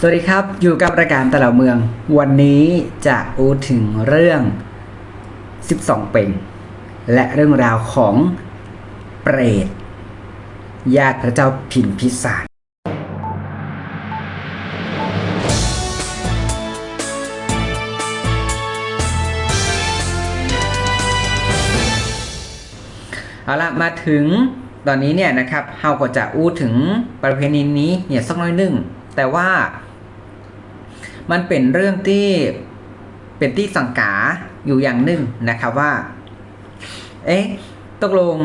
สวัสดีครับ อยู่กับรายการตลาดเมือง วันนี้จะพูดถึงเรื่อง 12 เป่งและเรื่องราวของเปรตญาติพระเจ้าพิมพิสารเอาละมาถึงตอนนี้เนี่ยนะครับเฮาก็จะอู้ถึงประเพณีนี้เนี่ยสักน้อยหนึ่งแต่ว่า มันเป็นเรื่องที่เป็นที่สังกาอยู่อย่างหนึ่งนะครับว่า เอ๊ะตกลง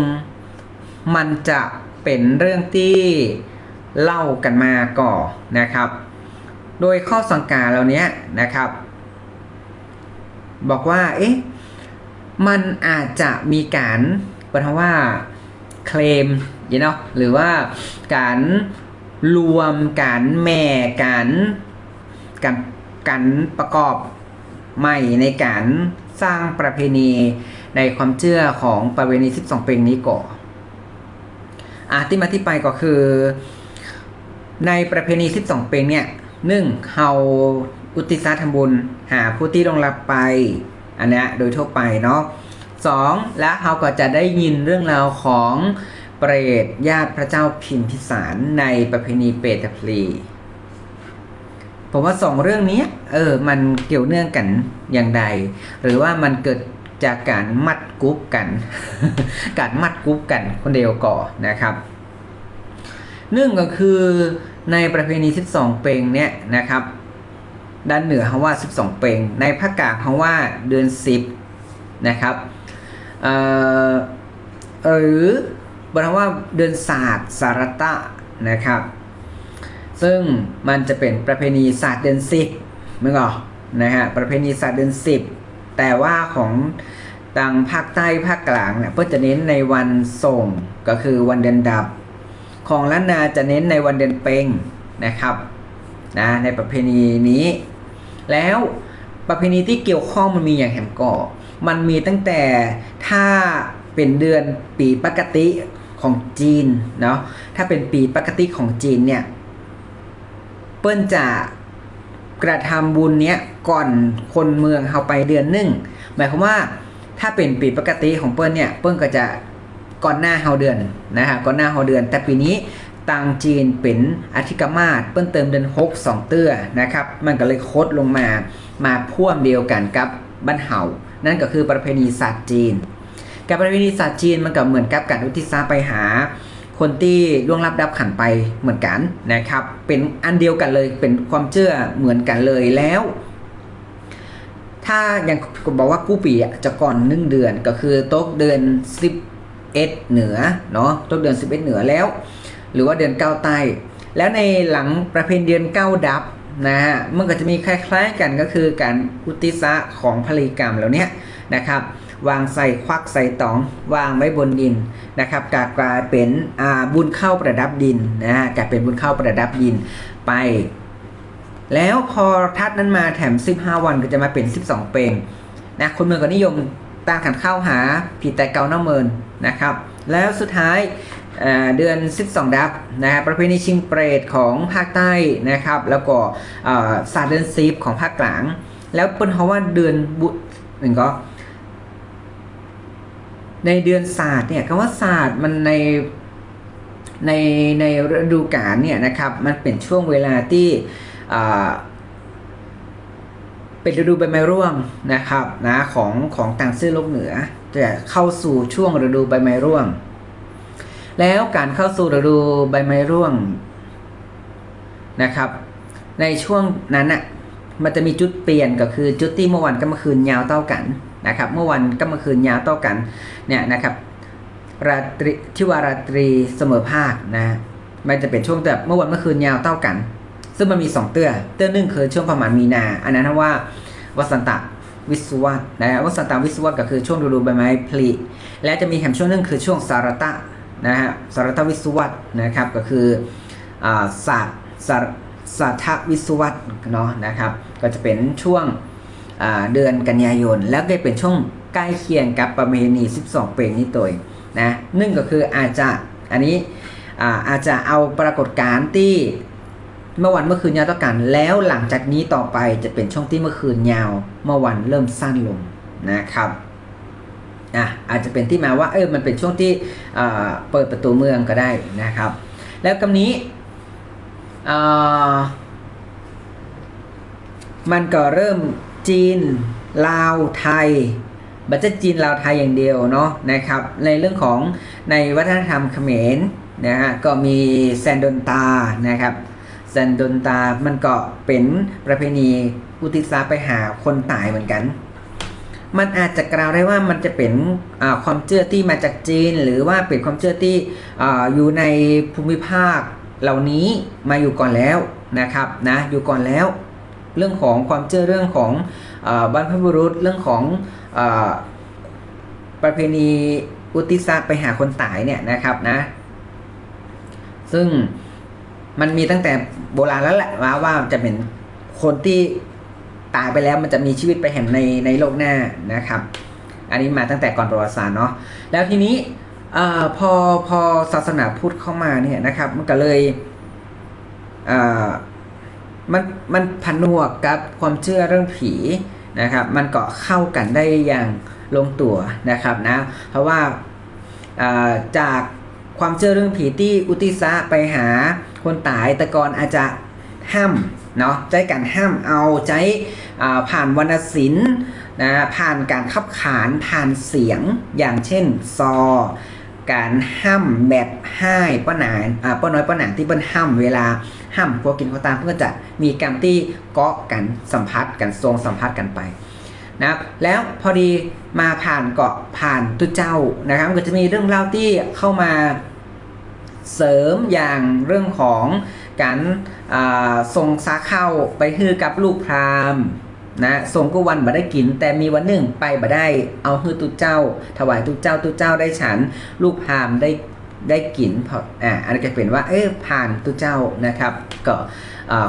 มันจะเป็นเรื่องที่เล่ากันมาก่อนนะครับ โดยข้อสังกาเหล่านี้นะครับ บอกว่า เอ๊ะ มันอาจจะมีการแปลว่าเคลม you know หรือว่าการรวมการแม่การการ การประกอบใหม่ในการสร้างประเพณีในความเชื่อของประเพณี 12เปงนี้ก่อนอะที่มาที่ไปก็คือ ในประเพณี 12เปงเนี่ยหนึ่งเฮาอุติศาทำบุญหาผู้ที่ลงรับไปอันนี้โดยทั่วไปเนาะสองและเราก็จะได้ยินเรื่องราวของเปรตญาติพระเจ้าพิมพิสารในประเพณีเปตพลี ผมว่าสองเรื่องนี้เออมันเกี่ยวเนื่องกันอย่างใด หรือว่ามันเกิดจากการมัดกรุ๊ปกัน การมัดกรุ๊ปกันคนเดียวก่อนนะครับเนื่องก็คือในประเพณี 12 เปงเนี่ยนะครับด้านเหนือเขาว่า 12 เปงในภาคกลางเขาว่าเดือน 10 นะครับเออหรือบอกว่าเดือนศาสตร์สารตะนะครับ ซึ่งมันจะเป็นประเพณีศาสตร์เดือน10มึงออกนะฮะประเพณีศาสตร์เดือน10แต่ว่าของทางภาคใต้ภาคกลางเนี่ยเพื่อจะเน้นในวันส่งก็คือวันเดือนดับ ของล้านนาจะเน้นในวันเดือนเปงนะครับนะในประเพณีนี้ แล้วประเพณีที่เกี่ยวข้องมันมีอย่างแหมก่อมันมีตั้งแต่ถ้าเป็นเดือนปีปกติของจีนเนาะถ้าเป็นปีปกติของจีนเนี่ย เปิ้นจะกระทำบุญเนี้ยก่อนคนเมืองเขาไปเดือนหนึ่งหมายความว่าถ้าเป็นปีปกติของเปิ้นเนี่ยเปิ้นก็จะก่อนหน้าเฮาเดือนนะฮะก่อนหน้าเฮาเดือน แต่ปีนี้ตังจีนเป็นอธิกมาศเปิ้นเติมเดือน6 2เตื้อนะครับมันก็เลยโคดลงมามาพ่วงเดียวกันกับบ้านเฮานั่นก็คือประเพณีศาสตร์จีน กับประเพณีศาสตร์จีนมันก็เหมือนกับการอุทิศไปหา คนที่ล่วงลับดับขันไปเหมือนกันนะครับ เป็นอันเดียวกันเลยเป็นความเชื่อเหมือนกันเลยแล้ว ถ้าอย่างบอกว่ากู้ปีจะก่อนหนึ่งเดือนก็คือตกเดือน11เหนือเนาะตกเดือน11เหนือแล้ว หรือว่าเดือน9ใต้แล้วในหลังประเพณีเดือน9ดับนะฮะมันก็จะมีคล้าย ๆกันก็คือการอุติสะของพลีกรรมเหล่านี้นะครับ วางใส่ควักใส่ตอง วางไว้บนดินนะครับกกลายเป็นบุญเข้าประดับดินนะฮะกลายเป็นบุญเข้าประดับดินไป แล้วพอทัดนั้นมาแถม 15 วันก็จะมาเป็น 12 เปงนะคนเมืองก็นิยมตั้งขันเข้าหาผีแต่เกาหน้าเมินนะครับ แล้วสุดท้ายเดือน 12 ดับนะฮะประเพณีชิงเปรตของภาคใต้นะครับ แล้วก็ศาสตร์เดือนซีฟของภาคกลาง แล้วเป็นเพราะว่าเดือนบุหนึ่งก็ ในเดือนศาสตร์เนี่ยคำว่าศาสตร์มันในในในฤดูกาลเนี่ยนะครับมันเป็นช่วงเวลาที่เป็นฤดูใบไม้ร่วงนะครับนะของของต่างซื่อโลกเหนือจะเข้าสู่ช่วงฤดูใบไม้ร่วง แล้วการเข้าสู่ฤดูใบไม้ร่วงนะครับ ในช่วงนั้นอะมันจะมีจุดเปลี่ยนก็คือจุดที่เมื่อวันก็เมื่อคืนยาวเท่ากัน นะครับ เมื่อวันก็เมื่อคืนยาวเท่ากันเนี่ยนะครับราตรีชื่ว่าราตรีเสมอภาคนะมันจะเป็นช่วงแบบเมื่อวันเมื่อคืนยาวเท่ากัน ซึ่งมันมี 2 เตื้อเตื้อหนึ่งคือช่วงประมาณมีนา อันนั้นว่าวสันตะวิศวะนะวสันตะวิศวะก็คือช่วงฤดูใบไม้ผลิและจะมีแถมช่วงนึงคือช่วงสารตะนะฮะสารตวิศวะนะครับก็คือศาสตร์ศาสตร์วิศวะเนาะนะครับ ก็จะเป็นช่วง เดือนกันยายน แล้วก็เป็นช่วงใกล้เคียงกับประเพณี 12เปงนี้ตัวนะนึ่งก็คืออาจจะอันนี้อาจจะเอาปรากฏการณ์ที่เมื่อวันเมื่อคืนยาวต่อกัน แล้วหลังจากนี้ต่อไปจะเป็นช่วงที่เมื่อคืนยาว เมื่อวันเริ่มสั้นลงนะครับอะอาจจะเป็นที่มาว่าเออมันเป็นช่วงที่เปิดประตูเมืองก็ได้นะครับ แล้วกำนี้มันก็เริ่ม จีน ลาวไทยบัจจะจีนลาวไทยอย่างเดียวเนาะนะครับ ในเรื่องของในวัฒนธรรมเขมรนะฮะก็มีแซนดนตานะครับแซนดนตามันก็เป็นประเพณีอุทิศไปหาคนตายเหมือนกัน มันอาจจะกล่าวได้ว่ามันจะเป็นความเชื่อที่มาจากจีน หรือว่าเป็นความเชื่อที่ออยู่ในภูมิภาคเหล่านี้มาอยู่ก่อนแล้วนะครับนะอยู่ก่อนแล้ว เรื่องของความเชื่อเรื่องของอาบรรพบุรุษเรื่องของอประเพณีอุทิศไปหาคนตายเนี่ยนะครับนะ ซึ่งมันมีตั้งแต่โบราณแล้วแหละว่าว่าจะเป็นคนที่ตายไปแล้วมันจะมีชีวิตไปแห่งในในโลกหน้านะครับ อันนี้มาตั้งแต่ก่อนประวัติศาสตร์เนาะแล้วทีนี้อพอพอศาสนาพุทธเข้ามาเนี่ยนะครับ มันก็เลยอ มันมันผนวกกับความเชื่อเรื่องผีนะครับมันเก็เข้ากันได้อย่างลงตัวนะครับนะเพราะว่าาจากความเชื่อเรื่องผีที่อุติสะไปหาคนตายต่ก่อนอาจจะห้ามเนาะใจการห้ามเอาใจาผ่านวรรณศิลป์นะผ่านการขับขานผ่านเสียงอย่างเช่นซอ การห้ามแบบให้ป้าหนานอ่าป้าน้อยป้าหนานที่เปิ้นห้ามเวลาห้ามพวกกินข้าตามเพื่อจะมีกรรมที่เกาะกันสัมผัสกันทรงสัมผัสกันไปนะครับแล้วพอดีมาผ่านเกาะผ่านตุเจ้านะครับก็จะมีเรื่องเล่าที่เข้ามาเสริมอย่างเรื่องของการอ่าส่งสาเข้าไปฮือกับลูกพราหมณ์ นะสงก็วันบ่ได้กิน แต่มีวันหนึ่งไปบ่ได้เอาฮือตุเจ้า ถวายตุเจ้าตุเจ้าได้ฉัน ลูกพามได้ได้กินพออ่าอันนี้ก็เป็นว่าเออผ่านตุเจ้านะครับ ก็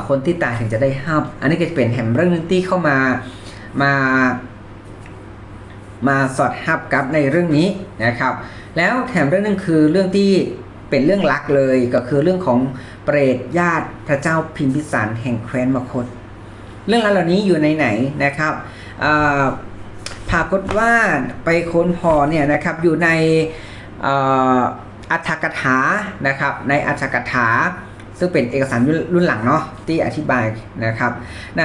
คนที่ตายถึงจะได้ห้ามอันนี้ก็เป็นแหมเรื่องนึงที่เข้ามามามาสอดฮับกับในเรื่องนี้นะครับ แล้วแถมเรื่องนึงคือเรื่องที่เป็นเรื่องลักเลยก็คือเรื่องของเปรตญาติพระเจ้าพิมพิสารแห่งแคว้นมคต เรื่องราวเหล่านี้อยู่ในไหนนะครับอ่าปรากฏว่าไปค้นพอเนี่ยนะครับอยู่ในอ่าอัฏฐกถานะครับในอัฏฐกถา ซึ่งเป็นเอกสารรุ่นหลังเนาะที่อธิบายนะครับ ใน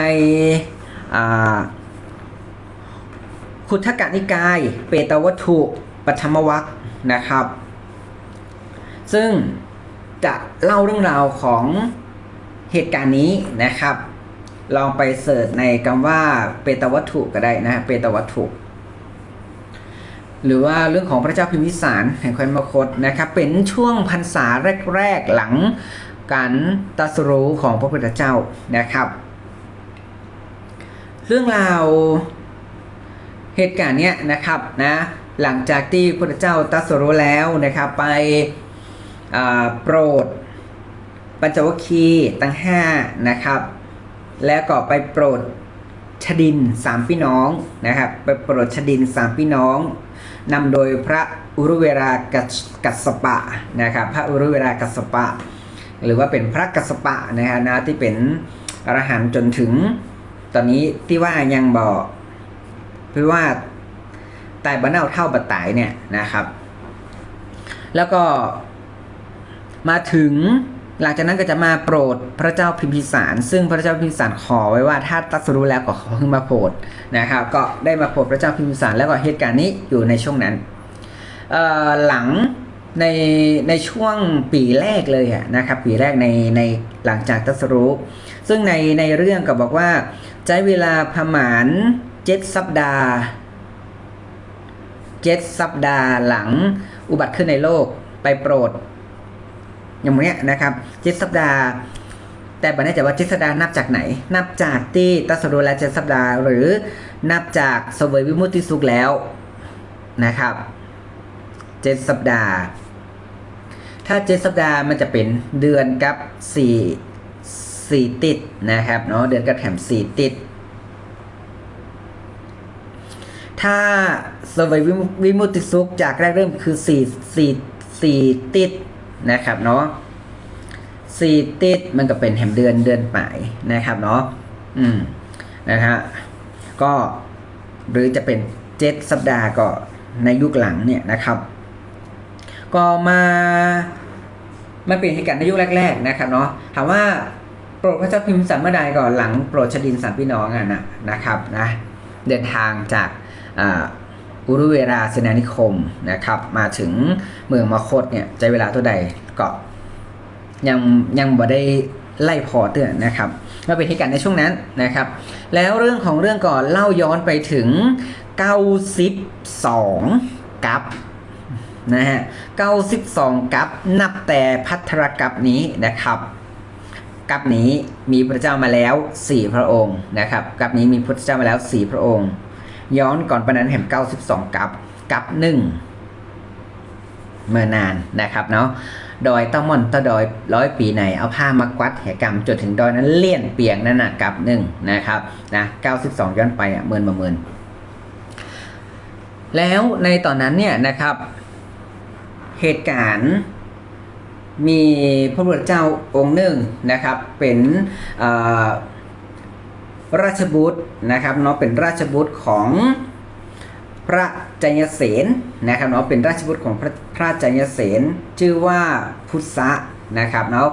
คุทธกนิกาย เปตวัตถุปัทมวัคนะครับ ซึ่งจะเล่าเรื่องราวของเหตุการณ์นี้นะครับ ลองไปเสิร์ชในคำว่าเปตวัตถุก็ได้นะฮะเปตวัตถุ หรือว่าเรื่องของพระเจ้าพิมพิสารแห่งแคว้นมคตนะครับ เป็นช่วงพรรษาแรกๆหลังการตัสรู้ของพระพุทธเจ้านะครับ เรื่องราวเหตุการณ์เนี้ยนะครับนะหลังจากที่พระพุทธเจ้าตัสรู้แล้วนะครับไปโปรดปัญจวัคคีย์ตั้งห้านะครับ แล้วก็ไปโปรดชดินสามพี่น้องนะครับไปโปรดชดินสามพี่น้องนำโดยพระอุรุเวรากัสกัสปะนะครับพระอุรุเวรากัสปะ หรือว่าเป็นพระกัสปะนะฮะนะที่เป็นอรหันต์จนถึง ตอนนี้ที่ว่ายังบอกพราะว่าตายบ้านเน่าเท่าบัดตายเนี่ยนะครับ แล้วก็มาถึง หลังจากนั้นก็จะมาโปรดพระเจ้าพิมพิสาร ซึ่งพระเจ้าพิมพิสารขอไว้ว่าถ้าตัสรู้แล้วก็ขอให้มาโปรดนะครับ ก็ได้มาโปรดพระเจ้าพิมพิสารแล้วก็เหตุการณ์นี้อยู่ในช่วงนั้นหลังในในช่วงปีแรกเลยอะนะครับ ปีแรกในในหลังจากตัสรู้ซึ่งในในเรื่องก็บอกว่าใช้เวลาประมาณเจ็ดสัปดาห์เจ็ดสัปดาห์หลังอุบัติขึ้นในโลกไปโปรด อย่างเนี้ยนะครับเจ็ดสัปดาห์แต่บันนี้จว่าเจ็ดสัปดาห์นับจากไหน นับจากที่ตัสรู้แล้วเจ็ดสัปดาห์หรือนับจากเสวยวิมุตติสุขแล้วนะครับเจ็ดสัปดาห์ ถ้าเจ็ดสัปดาห์มันจะเป็นเดือนกับสี่สี่ติดนะครับเนาะเดือนกับแถมสี่ติด ถ้าเสวยวิมุวิมุตติสุขจากแรกเริ่มคือสี่สี่สี่ติด นะครับเนาะสี่ติดมันก็เป็นแหมเดือนเดือนปนะครับเนาะอืมนะฮะก็หรือจะเป็นเจ็ดสัปดาห์ก็ในยุคหลังเนี่ยนะครับ ก็มามาเปลี่ยนเหตุการณ์ในยุคแรก ๆ นะครับเนาะถามว่าโปรดพระเจ้าพิมพ์สันเมื่อใดก่อนหลังโปรดชดินสามพี่น้องอะนะนะครับนะเดินทางจาก อุรุเวราเสนานิคมนะครับมาถึงเมืองมาคตเนี่ยใช้เวลาเท่าใดก็ยังยังบ่ได้ไล่พอเตือนนะครับมาเป็นเหตุการณ์ในช่วงนั้นนะครับ แล้วเรื่องของเรื่องก่อนเล่าย้อนไปถึง 92 กับนะฮะ92 กับนับแต่พัทรกับนี้นะครับกับนี้มีพระเจ้ามาแล้ว 4 พระองค์นะครับกับนี้มีพระเจ้ามาแล้ว 4 พระองค์ ย้อนก่อนปนั้นแห่ง92กับกับหนึ่งเมื่อนานนะครับเนาะดอยเต้ามอนเต้าดอยร้อยปีไหนเอาผ้ามากวัดแหกรรมจนถึงดอยนั้นเลี่ยนเปียงนั่นนะกับหนึ่งนะครับนะ92 ย้อนไปอะเมินมาเมินแล้วในตอนนั้นเนี่ยนะครับ เหตุการณ์มีพระพุทธเจ้าองค์หนึ่งนะครับ เป็นอ่อ ราชบุตรนะครับเนาะเป็นราชบุตรของพระจัยเสนนะครับเนาะเป็นราชบุตรของพระพระจัยเสนชื่อว่าพุทธะนะครับเนาะ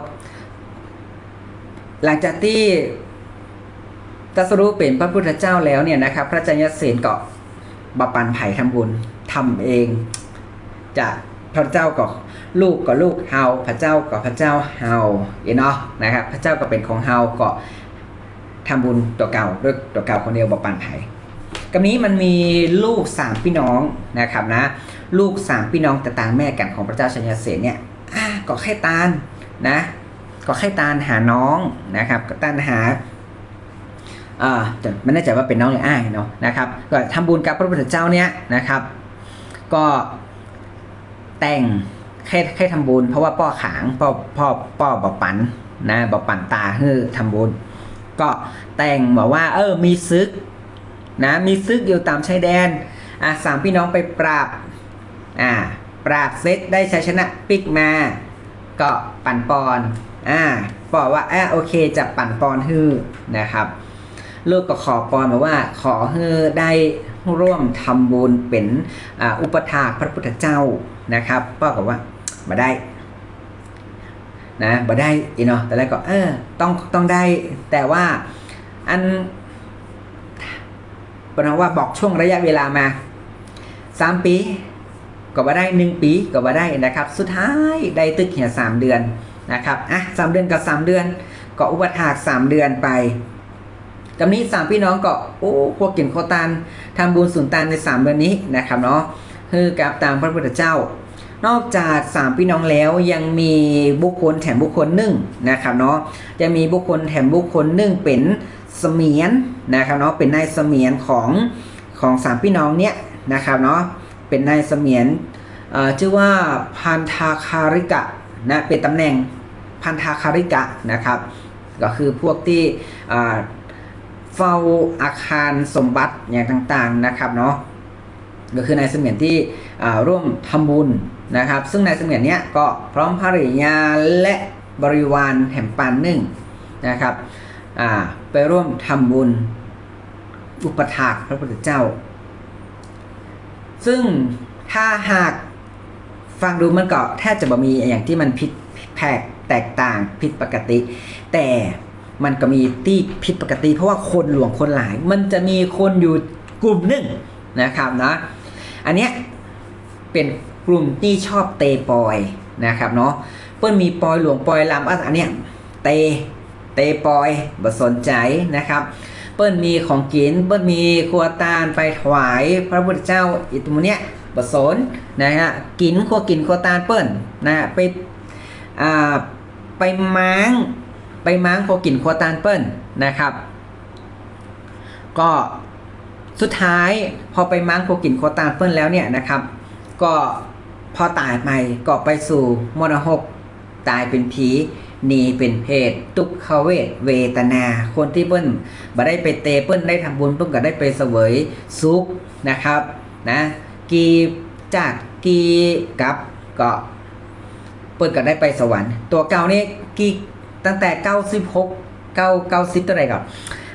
หลังจากที่ตัสรู้เป็นพระพุทธเจ้าแล้วเนี่ยนะครับ พระจัยเสนก็บปันไผ่ทำบุญทำเองจากพระเจ้าก็ลูกก็ลูกเฮาพระเจ้าก็พระเจ้าเฮาเนาะนะครับ พระเจ้าก็เป็นของเฮาก็ ทำบุญตัวเก่าด้วยตัวเก่าคนเดียวบปันไผ่กับนี้มันมีลูกสามพี่น้องนะครับนะ ลูกสามพี่น้องแต่ต่างแม่กันของพระเจ้าชัยเสนเนี่ยก็แค่ตาลนะก็แค่ตาลหาน้องนะครับก็ตาลหาอ่าแต่ไม่แน่ใจว่าเป็นน้องหรืออ้ายเนาะนะครับก็ทำบุญกับพระพุทธเจ้าเนี่ยนะครับ ก็แต่งแค่แค่ทำบุญเพราะว่าป้อขางป้อพ่อป้อบอปันนะบอปันตาเฮือทำบุญ ก็แต่งบอกว่า เออมีซึกนะมีซึกอยู่ตามชายแดนอะสามพี่น้องไปปราบอ่าปราบเซตได้ชัยชนะปิกมาก็ปั่นปอนอ่าบอกว่าอะโอเคจะปั่นปอนฮือนะครับ ลูกก็ขอปอนมาว่าขอฮือได้ร่วมทำบุญเป็นอ,อุปถาพระพุทธเจ้านะครับป้าบอกว่ามาได้ นะมาได้อีเนาะแต่แรกก็เออต้องต้องได้ แต่ว่าอันปนว่าบอกช่วงระยะเวลามา 3 ปี ก็ว่าได้ 1 ปีก็ว่าได้นะครับ สุดท้ายได้ตึกเหียสามเดือนนะครับอะสามเดือนกับ 3 เดือน ก็อุปถาก 3 เดือนไปกำนี้สามพี่น้องก็โอ้พวกกินโคตันทำบุญสุนทานใน 3 เดือนนี้นะครับเนาะคือกับตามพระพุทธเจ้า นอกจากสามพี่น้องแล้วยังมีบุคคลแถมบุคคลหนึ่งนะครับเนาะจะมีบุคคลแถมบุคคลหนึ่งเป็นเสมียนนะครับเนาะเป็นนายเสมียนของของสามพี่น้องเนี้ยนะครับเนาะเป็นนายเสมียนชื่อว่าพันธาคาริกะนะเป็นตำแหน่งพันธาคาริกะนะครับก็คือพวกที่เฝ้าอาคารสมบัติอย่างต่างๆนะครับเนาะก็คือนายเสมียนที่ร่วมทำบุญ นะครับ ซึ่งในเสมียนนี้ก็พร้อมภริยาและบริวารแห่งปานหนึ่งนะครับไปร่วมทำบุญอุปถากพระพุทธเจ้า ซึ่งถ้าหากฟังดูมันก็แทบจะบ่มีอย่างที่มันผิดแผกแตกต่างผิดปกติ แต่มันก็มีที่ผิดปกติ เพราะว่าคนหลวงคนหลาย มันจะมีคนอยู่กลุ่มหนึ่งนะครับนะ อันเนี้ยเป็น กลุ่มที่ชอบเตปอยนะครับเนาะเปิ้ลมีปอยหลวงปอยลำอันเนี้ยเตเตปอยบ่สนใจนะครับ เปิ้ลมีของกินเปิ้ลมีครัวตาลไปถวายพระพุทธเจ้าอิตมุเนี้ยบ่สนนะฮะกินครัวกินครัวตาลเปิ้ลนะไปอ่าไปม้างไปม้างครัวกินครัวตาลเปิ้ลนะครับ ก็สุดท้ายพอไปม้างครัวกินครัวตาเปิ้ลแล้วเนี่ยนะครับ ก็ พอตายไปก็ไปสู่มรหกตายเป็นผีนีเป็นเพศทุกขเวทเวทนา คนที่เปิ้นบ่ได้ไปเตเปิ้นได้ทำบุญเปิ้นก็ได้ไปเสวยสุขนะครับนะกีจากกีกับก็เปิดก็ได้ไปสวรรค์ ตัวเก่านี่กีตั้งแต่ 96 9 90ตัวไหนกับ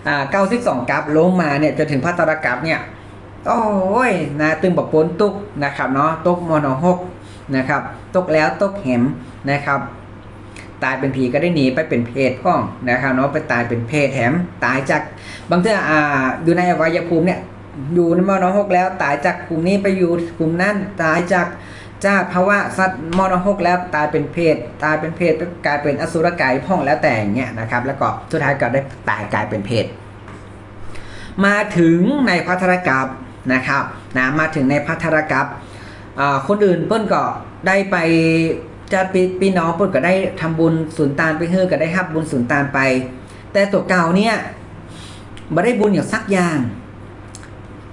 อ่า92กราฟลงมาเนี่ยจนถึงพัตรกราฟเนี่ยโอ้ยนะตึงบอกปนตุกนะครับเนาะตุกมอนหก นะครับตกแล้วตกแหมนะครับ ตายเป็นผีก็ได้หนีไปเป็นเพศพ้องนะครับเนาะไปตายเป็นเพศแถมตายจากบางเทื่ออ่าอยู่ในอวัยภูมิเนี่ยอยู่ในมอนหกแล้ว ตายจากกลุ่มนี้ไปอยู่กลุ่มนั้นตายจากจ้าภาวะสัตว์มอนหกแล้วตายเป็นเพศ ตายเป็นเพศกลายเป็นอสุรกายพ้องแล้วแต่อย่างเงี้ยนะครับ แล้วก็สุดท้ายก็ได้ตายกลายเป็นเพศ มาถึงในพัทรกับนะครับนะมาถึงในพัทรกับ อ่าคนอื่นเปิ้นก็ได้ไปจะปีปีน้องเปิ้นก็ได้ทำบุญสุนตานไปเฮือก็ได้รับบุญสุนตานไป แต่ตัวเก่าเนี่ยบ่ได้บุญอย่างสักอย่าง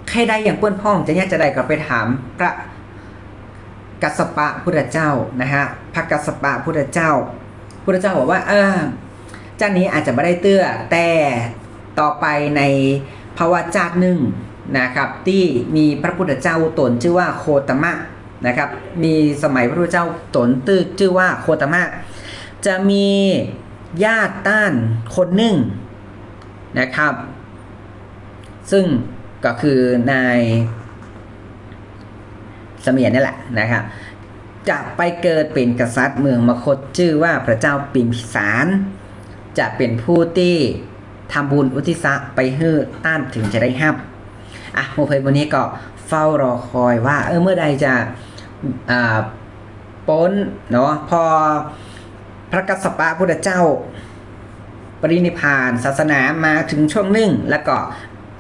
ใครได้อย่างเปิ้นพ้องจะเนี่ยจะได้ก็ไปถามพระกัสปะพุทธเจ้านะฮะพระกัสสปะพุทธเจ้าพุทธเจ้าบอกว่าเออเจ้านี้อาจจะไม่ได้เตื้อแต่ต่อไปในภาวะจาติหนึ่ง นะครับที่มีพระพุทธเจ้าตนชื่อว่าโคตมะนะครับมีสมัยพระพุทธเจ้าตนตื้อชื่อว่าโคตมะ จะมีญาติต้านคนหนึ่งนะครับ ซึ่งก็คือนายสมียนนี่แหละนะครับจะไปเกิดเป็นกษัตริย์เมืองมคตชื่อว่าพระเจ้าปิมพิสาร จะเป็นผู้ที่ทำบุญอุทิศะไปเฮือต้านถึงจะได้ห้าม อะโมเพยวันนี้ก็เฝ้ารอคอยว่า เออเมื่อใดจะอ่าป้นเนาะพอพระกัสสปะพุทธเจ้า ปรินิพานศาสนามาถึงช่วงหนึ่งแล้วก็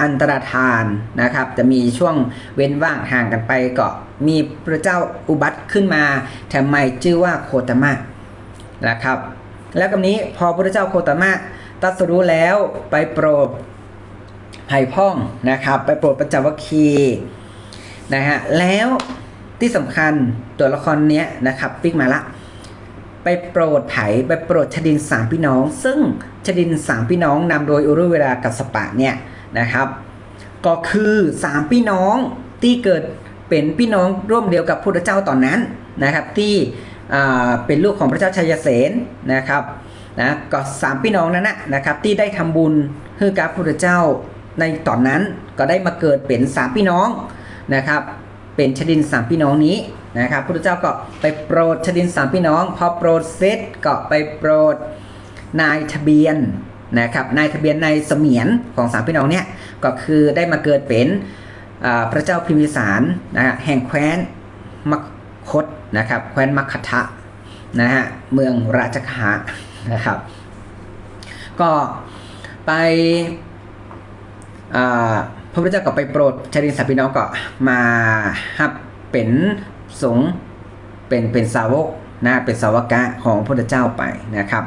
อันตรธานนะครับ จะมีช่วงเว้นว่างห่างกันไปก็มีพระเจ้าอุบัติขึ้นมาทำไมชื่อว่าโคตมะนะครับ แล้วกับนี้พอพระเจ้าโคตมะตรัสรู้แล้วไปโปรด ไผ่พ่องนะครับ ไปโปรดปัญจวคีนะฮะแล้วที่สำคัญตัวละครเนี้ยนะครับปิ๊กมาละไปโปรดไผ่ไปโปรดชดินสามพี่น้อง ซึ่งชดินสามพี่น้องนำโดยอุรุเวลากับสปะเนี่ยนะครับ ก็คือสามพี่น้องที่เกิดเป็นพี่น้องร่วมเดียวกับพระพุทธเจ้าตอนนั้นนะครับ ที่เป็นลูกของพระเจ้าชัยเสนนะครับนะก็สามพี่น้องนั้นนะนะครับที่ได้ทำบุญให้กับพระพุทธเจ้า ในตอนนั้นก็ได้มาเกิดเป็นสามพี่น้องนะครับ เป็นชดินสามพี่น้องนี้นะครับพระพุทธเจ้าก็ไปโปรดชดินสามพี่น้อง พอโปรดเสร็จก็ไปโปรดนายทะเบียนนะครับนายทะเบียนนายเสมียนของสามพี่น้องเนี่ยก็คือได้มาเกิดเป็นพระเจ้าพิมพิสารนะฮะแห่งแคว้นมคตนะครับแคว้นมคทะนะฮะเมืองราชคหะนะครับ ก็ไป พระพุทธเจ้าก็ไปโปรดชาดินสามพี่น้องก็มาฮับเป็นสงเป็นเป็นสาวกนะเป็นสาวกะของพระพุทธเจ้าไปนะครับ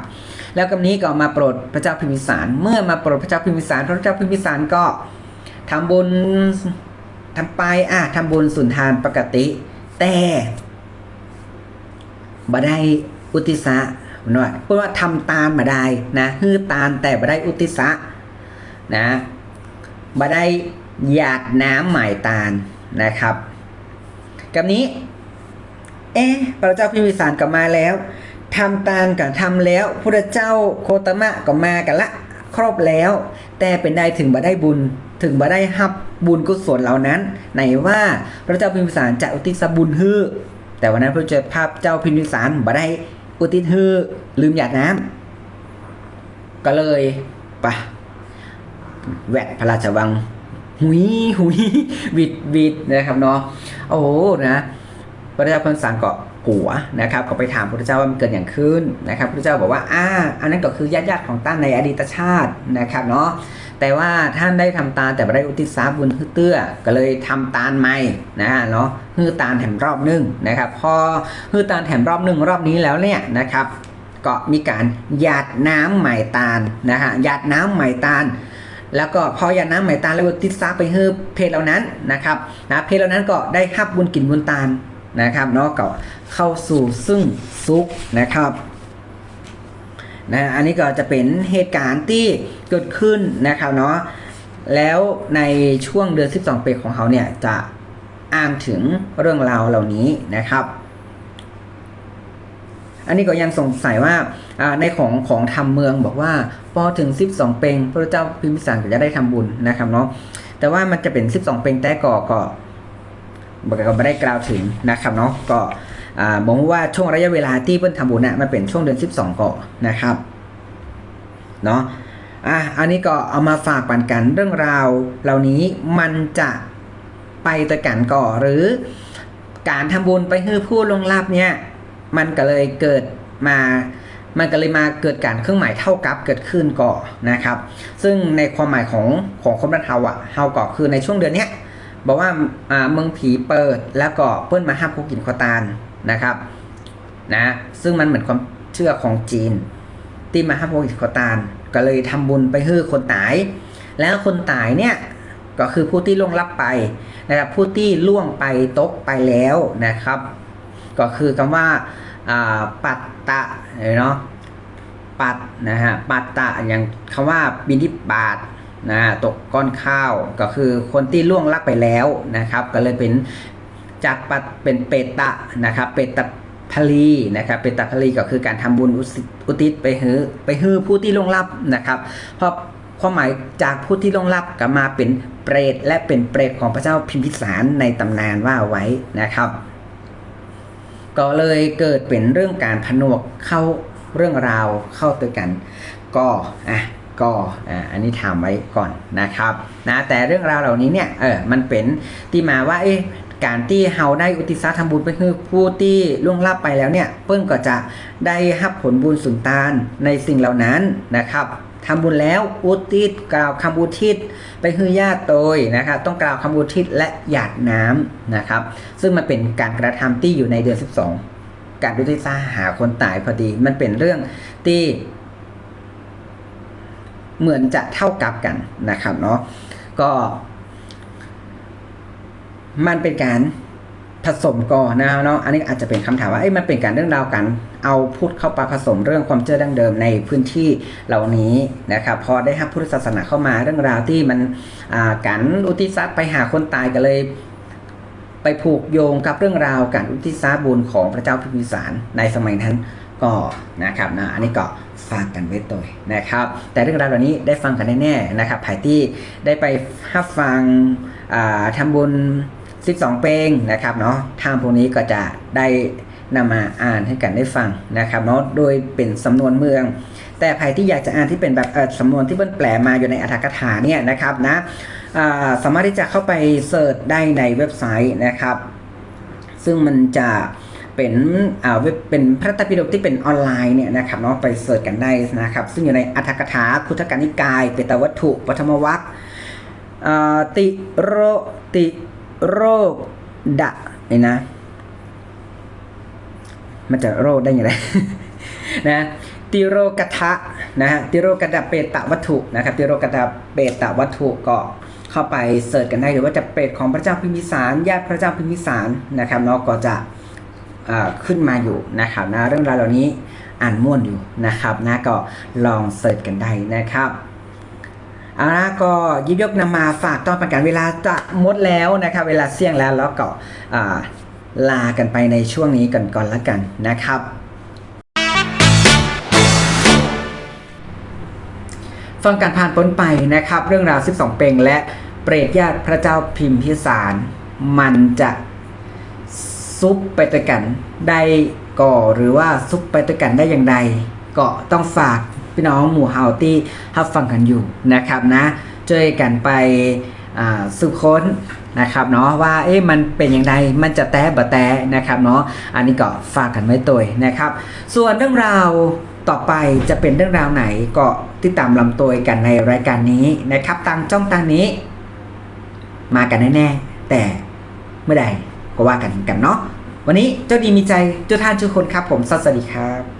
แล้วกับนี้ก็มาโปรดพระเจ้าพิมิสาร เมื่อมาโปรดพระเจ้าพิมิสาร พระเจ้าพิมิสารก็ทำบุญทำไปอะทำบุญสุนทานปกติ แต่บ่ได้อุติสะหน่อยเพราะว่าทำตาลมาได้นะฮือตาลแต่บ่ได้อุติสะนะ บ่ได้หยาดน้ำหมายตาลนะครับกับนี้ เอ๊ะพระเจ้าพิมพิสารก็มาแล้วทำตาลกับทำแล้วพระเจ้าโคตมะก็มากันละครบแล้ว แต่เป็นได้ถึงบ่ได้บุญถึงบ่ได้ฮับบุญกุศลเหล่านั้น ไหนว่าพระเจ้าพิมพิสารจะอุทิศบุญฮื้อแต่วันนั้นพระเจ้าภาพเจ้าพิมพิสารบ่ได้อุทิศฮื้อลืมหยาดน้ำก็เลยไปะ แวะพระราชวังหุยหุยวิดวิดนะครับเนาะโอ้โหนะพระเจ้าพิมพิสารก็หัวนะครับก็ไปถามพระเจ้าว่ามันเกิดอย่างขึ้นนะครับพระเจ้าบอกว่าอ่าอันนั้นก็คือญาติญาติของต้านในอดีตชาตินะครับเนาะแต่ว่าท่านได้ทำตาแต่ไม่ได้อุทิศบุญฮือเตื้อก็เลยทำตาใหม่นะฮะเนาะฮือตาแถมรอบหนึงนะครับพอฮือตาแถมรอบหนึ่งรอบนี้แล้วเนี่ยนะครับก็มีการหยาดน้ำใหม่ตาลนะฮะหยาดน้ำใหม่ตาล แล้วก็พอหยาน้ำหม่ตาแล้วติดซับไปฮือเพศเหล่านั้นนะครับนะเพศเหล่านั้นก็ได้ฮับบุญกินบุญตาลนะครับเนาะก็เข้าสู่ซึ่งสุขนะครับนะอันนี้ก็จะเป็นเหตุการณ์ที่เกิดขึ้นนะครับเนาะแล้วในช่วงเดือน 12 ปีของเขาเนี่ยจะอ้างถึงเรื่องราวเหล่านี้นะครับ อันนี้ก็ยังสงสัยว่าในของของทำเมืองบอกว่าพอถึง 12 เปงพระเจ้าพิมพิสารก็จะได้ทำบุญนะครับเนาะแต่ว่ามันจะเป็น 12 เปงแต่ก่อก็บอกก็ไม่ได้กล่าวถึงนะครับเนาะก็บอกว่าช่วงระยะเวลาที่เพิ่นทำบุญน่ะมันเป็นช่วงเดือน 12ก่อนะครับเนาะอะอันนี้ก็เอามาฝากปันกันเรื่องราวเหล่านี้มันจะไปตะกันก่อหรือการทำบุญไปให้ผู้ลงลับเนี่ย มันก็เลยเกิดมา มันก็เลยมาเกิดการเครื่องหมายเท่ากับเกิดขึ้นก่อนนะครับ ซึ่งในความหมายของของคนบ้านเฮาอะเฮาก็คือในช่วงเดือนเนี้ยบอกว่าอ่าเมืองผีเปิดแล้วก็เปิ้นมาห้ามผู้กินข้าวตาลนะครับนะซึ่งมันเหมือนความเชื่อของจีนที่มาห้ามผู้กินข้าวตาลก็เลยทำบุญไปให้คนตาย แล้วคนตายเนี่ยก็คือผู้ที่ล่วงลับไปนะครับผู้ที่ล่วงไปตกไปแล้วนะครับ ก็คือคำว่าอ่าปัตตะเนาะปัตนะฮะปัตตะอย่างคำว่าบินิบาตนะตกก้อนข้าวก็คือคนที่ล่วงลับไปแล้วนะครับ ก็เลยเป็นจากปัตเป็นเปตตะนะครับเปตตะพลีนะครับเปตตะพลีก็คือการทำบุญอุทิศไปฮือไปฮือผู้ที่ล่วงลับนะครับเพราะความหมายจากผู้ที่ล่วงลับก็มาเป็นเปรตและเป็นเปรตของพระเจ้าพิมพิสารในตำนานว่าไว้นะครับ ก็เลยเกิดเป็นเรื่องการผนวกเข้าเรื่องราวเข้าตัวกัน ก็อะก็อ่าอันนี้ถามไว้ก่อนนะครับนะแต่เรื่องราวเหล่านี้เนี่ยเออมันเป็นที่มาว่าเอ๊ะการที่เฮาได้อุทิศทำบุญไปคือผู้ที่ล่วงลับไปแล้วเนี่ยเพิ่นก็จะได้รับผลบุญสุนทานในสิ่งเหล่านั้นนะครับ ทำบุญแล้วอุทิศกล่าวคำอุทิศไปคือญาติโดยนะครับต้องกล่าวคำอุทิศและหยาดน้ำนะครับ ซึ่งมันเป็นการกระทำที่อยู่ในเดือน 12 การอุทิศหาคนตายพอดี มันเป็นเรื่องที่ เหมือนจะเท่ากับกันนะครับเนาะก็ มันเป็นการ ผสมก่อนนะครับเนาะอันนี้อาจจะเป็นคำถามว่าเอ้ยมันเป็นการเรื่องราวกันเอาพูดเข้าไปผสมเรื่องความเชื่อดั้งเดิมในพื้นที่เหล่านี้นะครับพอได้รับพุทธศาสนาเข้ามาเรื่องราวที่มันอ่าการอุทิศไปหาคนตายก็เลย ไปผูกโยงกับเรื่องราวการอุทิศบุญของพระเจ้าพิมพิสารในสมัยนั้นก็นะครับนะอันนี้ก็ฝากกันไว้ตัวนะครับ แต่เรื่องราวเหล่านี้ได้ฟังกันแน่ๆนะครับภายที่ได้ไปรับฟังอ่าทำบุญ 12 เพลงนะครับเนาะท่างพวกนี้ก็จะได้นำมาอ่านให้กันได้ฟังนะครับเนาะโดยเป็นสำนวนเมือง แต่ใครที่อยากจะอ่านที่เป็นแบบเออสำนวนที่เพิ่นแปลมาอยู่ในอัตถกถาเนี่ยนะครับนะสามารถที่จะเข้าไปเสิร์ชได้ในเว็บไซต์นะครับ ซึ่งมันจะเป็นอ่าเว็บเป็นพระไตรปิฎกที่เป็นออนไลน์เนี่ยนะครับเนาะไปเสิร์ชกันได้นะครับ ซึ่งอยู่ในอัตถกถาคุถกนิกายเปตวัตถุปฐมวรรคติโรติ โรคดะเนี่ยนะ มันจะโรคได้ยังไงนะติโรกทะนะฮะติโรกตะเปตะวัตถุนะครับติโรกตะเปตะวัตถุก็เข้าไปเสิร์ชกันได้หรือว่าจะเปรตของพระเจ้าพิมพิสารญาติพระเจ้าพิมพิสารนะครับเนาะก็จะขึ้นมาอยู่นะครับนะเรื่องราวเหล่านี้อ่านม่วนอยู่นะครับนะก็ลองเสิร์ชกันได้นะครับ เอาละก็ยิบยกนำมาฝากตอนประกันเวลาจะหมดแล้วนะครับเวลาเสี่ยงแล้วแล้วก็ลากันไปในช่วงนี้ก่อนก่อนละกันนะครับ ฟังการผ่านพ้นไปนะครับ เรื่องราว 12เปงและเปรตญาติพระเจ้าพิมพิสาร มันจะซุปไปด้วยกันได้ก่อหรือว่าซุปไปด้วยกันได้อย่างไรก็ต้องฝาก พี่น้องหมู่เฮาที่รับฟังกันอยู่นะครับนะช่วยกันไปสืบค้นนะครับเนาะว่าเอ๊ะมันเป็นอย่างไรมันจะแต้บะแต้นะครับเนาะอันนี้ก็ฝากกันไว้ตัวนะครับ ส่วนเรื่องราวต่อไปจะเป็นเรื่องราวไหนก็ติดตามลำตัวกันในรายการนี้นะครับตามจ้องตางนี้ มากันแน่ๆแต่เมื่อใดก็ว่ากันกันเนาะวันนี้เจ้าดีมีใจเจ้าท่านทุกคนครับผมสวัสดีครับ